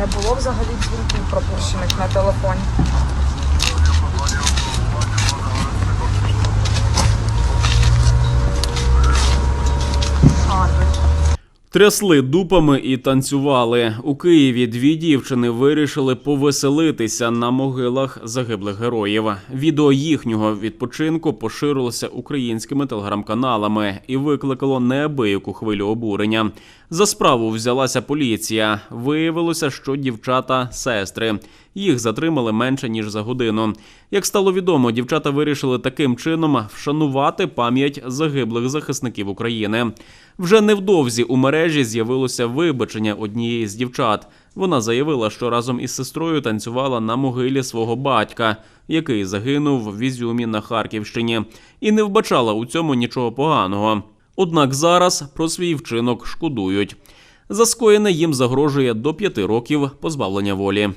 Не було взагалі дзвінків пропущених на телефоні. Трясли дупами і танцювали. У Києві дві дівчини вирішили повеселитися на могилах загиблих героїв. Відео їхнього відпочинку поширилося українськими телеграм-каналами і викликало неабияку хвилю обурення. За справу взялася поліція. Виявилося, що дівчата сестри. Їх затримали менше ніж за годину. Як стало відомо, дівчата вирішили таким чином вшанувати пам'ять загиблих захисників України. Вже невдовзі у мережі з'явилося вибачення однієї з дівчат. Вона заявила, що разом із сестрою танцювала на могилі свого батька, який загинув в Ізюмі на Харківщині, і не вбачала у цьому нічого поганого. Однак зараз про свій вчинок шкодують. За скоєне їм загрожує до п'яти років позбавлення волі.